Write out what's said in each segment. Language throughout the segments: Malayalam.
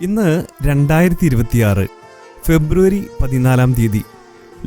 ഇന്ന് രണ്ടായിരത്തി ഇരുപത്തിയാറ് ഫെബ്രുവരി പതിനാലാം തീയതി.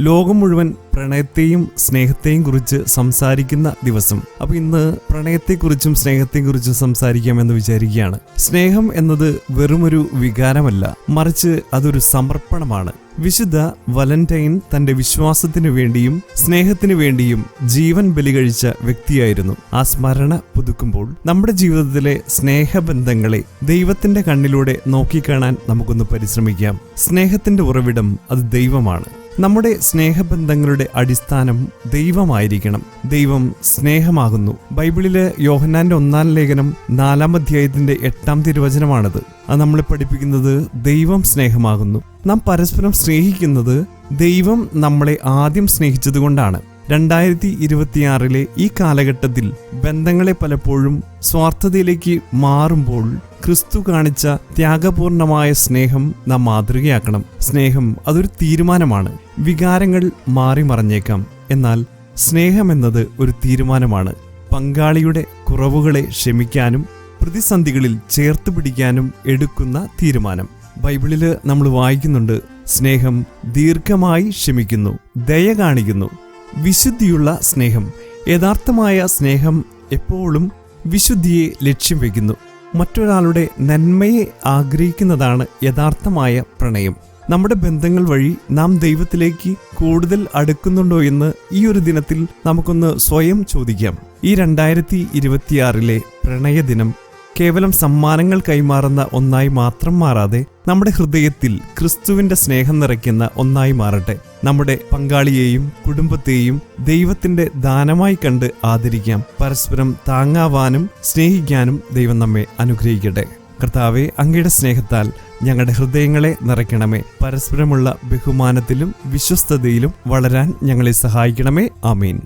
ലോകം മുഴുവൻ പ്രണയത്തെയും സ്നേഹത്തെയും കുറിച്ച് സംസാരിക്കുന്ന ദിവസം. അപ്പൊ ഇന്ന് പ്രണയത്തെക്കുറിച്ചും സ്നേഹത്തെക്കുറിച്ചും സംസാരിക്കാമെന്ന് വിചാരിക്കുകയാണ്. സ്നേഹം എന്നത് വെറുമൊരു വികാരമല്ല മറിച്ച് അതൊരു സമർപ്പണമാണ്. വിശുദ്ധ വലന്റൈൻ തന്റെ വിശ്വാസത്തിനു വേണ്ടിയും സ്നേഹത്തിനു വേണ്ടിയും ജീവൻ ബലി കഴിച്ച വ്യക്തിയായിരുന്നു. ആ സ്മരണ പുതുക്കുമ്പോൾ നമ്മുടെ ജീവിതത്തിലെ സ്നേഹബന്ധങ്ങളെ ദൈവത്തിന്റെ കണ്ണിലൂടെ നോക്കിക്കാണാൻ നമുക്കൊന്ന് പരിശ്രമിക്കാം. സ്നേഹത്തിന്റെ ഉറവിടം അത് ദൈവമാണ്. നമ്മുടെ സ്നേഹബന്ധങ്ങളുടെ അടിസ്ഥാനം ദൈവമായിരിക്കണം. ദൈവം സ്നേഹമാകുന്നു. ബൈബിളിലെ യോഹന്നാന്റെ ഒന്നാം ലേഖനം നാലാം അധ്യായത്തിന്റെ എട്ടാം തിരുവചനമാണത്. അത് നമ്മളെ പഠിപ്പിക്കുന്നത് ദൈവം സ്നേഹമാകുന്നു. നാം പരസ്പരം സ്നേഹിക്കുന്നത് ദൈവം നമ്മളെ ആദ്യം സ്നേഹിച്ചതുകൊണ്ടാണ് രണ്ടായിരത്തി ഇരുപത്തിയാറിലെ ഈ കാലഘട്ടത്തിൽ ബന്ധങ്ങളെ പലപ്പോഴും സ്വാർത്ഥതയിലേക്ക് മാറുമ്പോൾ ക്രിസ്തു കാണിച്ച ത്യാഗപൂർണമായ സ്നേഹം നാം മാതൃകയാക്കണം. സ്നേഹം അതൊരു തീരുമാനമാണ്. വികാരങ്ങൾ മാറി മറിഞ്ഞേക്കാം. എന്നാൽ സ്നേഹമെന്നത് ഒരു തീരുമാനമാണ്. പങ്കാളിയുടെ കുറവുകളെ ക്ഷമിക്കാനും പ്രതിസന്ധികളിൽ ചേർത്ത് പിടിക്കാനും എടുക്കുന്ന തീരുമാനം. ബൈബിളിൽ നമ്മൾ വായിക്കുന്നുണ്ട് സ്നേഹം ദീർഘമായി ക്ഷമിക്കുന്നു ദയ കാണിക്കുന്നു. വിശുദ്ധിയുള്ള സ്നേഹം യഥാർത്ഥമായ സ്നേഹം എപ്പോഴും വിശുദ്ധിയെ ലക്ഷ്യം വയ്ക്കുന്നു. മറ്റൊരാളുടെ നന്മയെ ആഗ്രഹിക്കുന്നതാണ് യഥാർത്ഥമായ പ്രണയം. നമ്മുടെ ബന്ധങ്ങൾ വഴി നാം ദൈവത്തിലേക്ക് കൂടുതൽ അടുക്കുന്നുണ്ടോ എന്ന് ഈ ഒരു ദിനത്തിൽ നമുക്കൊന്ന് സ്വയം ചോദിക്കാം. ഈ രണ്ടായിരത്തി ഇരുപത്തിയാറിലെ പ്രണയദിനം കേവലം സമ്മാനങ്ങൾ കൈമാറുന്ന ഒന്നായി മാത്രം മാറാതെ നമ്മുടെ ഹൃദയത്തിൽ ക്രിസ്തുവിന്റെ സ്നേഹം നിറയ്ക്കുന്ന ഒന്നായി മാറട്ടെ. നമ്മുടെ പങ്കാളിയെയും കുടുംബത്തെയും ദൈവത്തിന്റെ ദാനമായി കണ്ട് ആദരിക്കാം. പരസ്പരം താങ്ങാവാനും സ്നേഹിക്കാനും ദൈവം നമ്മെ അനുഗ്രഹിക്കട്ടെ. കർത്താവെ അങ്ങയുടെ സ്നേഹത്താൽ ഞങ്ങളുടെ ഹൃദയങ്ങളെ നിറയ്ക്കണമേ. പരസ്പരമുള്ള ബഹുമാനത്തിലും വിശ്വസ്തതയിലും വളരാൻ ഞങ്ങളെ സഹായിക്കണമേ. ആമീൻ.